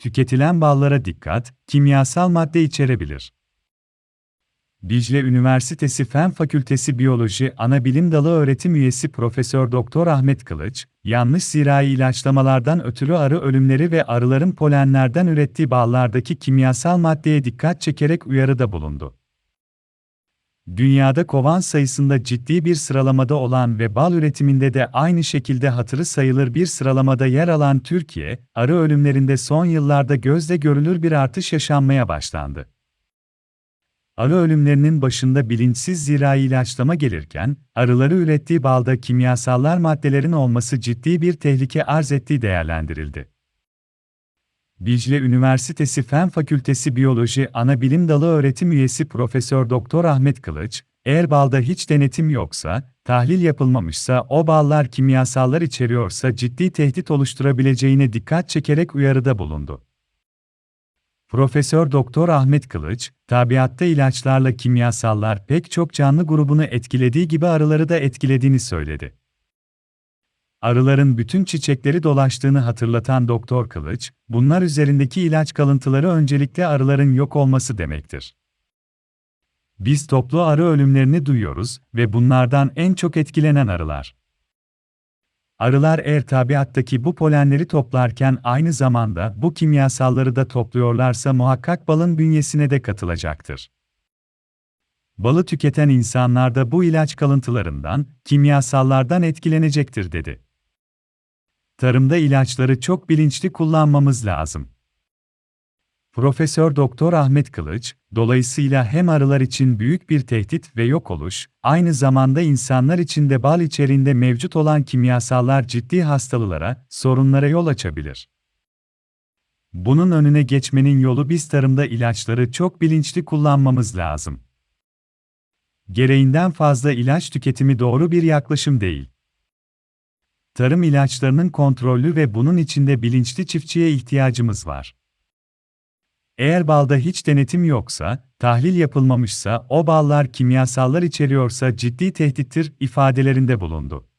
tüketilen ballara dikkat, kimyasal madde içerebilir. Dicle Üniversitesi Fen Fakültesi Biyoloji Anabilim Dalı öğretim üyesi Profesör Doktor Ahmet Kılıç, yanlış zirai ilaçlamalardan ötürü arı ölümleri ve arıların polenlerden ürettiği ballardaki kimyasal maddeye dikkat çekerek uyarıda bulundu. Dünyada kovan sayısında ciddi bir sıralamada olan ve bal üretiminde de aynı şekilde hatırı sayılır bir sıralamada yer alan Türkiye, arı ölümlerinde son yıllarda gözle görülür bir artış yaşanmaya başlandı. Arı ölümlerinin başında bilinçsiz zirai ilaçlama gelirken, arıları ürettiği balda kimyasallar maddelerin olması ciddi bir tehlike arz ettiği değerlendirildi. Dicle Üniversitesi Fen Fakültesi Biyoloji Anabilim Dalı öğretim üyesi Profesör Doktor Ahmet Kılıç, eğer balda hiç denetim yoksa, tahlil yapılmamışsa o ballar kimyasallar içeriyorsa ciddi tehdit oluşturabileceğine dikkat çekerek uyarıda bulundu. Profesör Doktor Ahmet Kılıç, tabiatta ilaçlarla kimyasallar pek çok canlı grubunu etkilediği gibi arıları da etkilediğini söyledi. Arıların bütün çiçekleri dolaştığını hatırlatan Doktor Kılıç, bunlar üzerindeki ilaç kalıntıları öncelikle arıların yok olması demektir. Biz toplu arı ölümlerini duyuyoruz ve bunlardan en çok etkilenen arılar. Arılar eğer tabiattaki bu polenleri toplarken aynı zamanda bu kimyasalları da topluyorlarsa muhakkak balın bünyesine de katılacaktır. Balı tüketen insanlar da bu ilaç kalıntılarından, kimyasallardan etkilenecektir dedi. Tarımda ilaçları çok bilinçli kullanmamız lazım. Profesör Doktor Ahmet Kılıç, dolayısıyla hem arılar için büyük bir tehdit ve yok oluş, aynı zamanda insanlar için de bal içeriğinde mevcut olan kimyasallar ciddi hastalılara, sorunlara yol açabilir. Bunun önüne geçmenin yolu biz tarımda ilaçları çok bilinçli kullanmamız lazım. Gereğinden fazla ilaç tüketimi doğru bir yaklaşım değil. Tarım ilaçlarının kontrollü ve bunun içinde bilinçli çiftçiye ihtiyacımız var. Eğer balda hiç denetim yoksa, tahlil yapılmamışsa, o ballar kimyasallar içeriyorsa ciddi tehdittir ifadelerinde bulundu.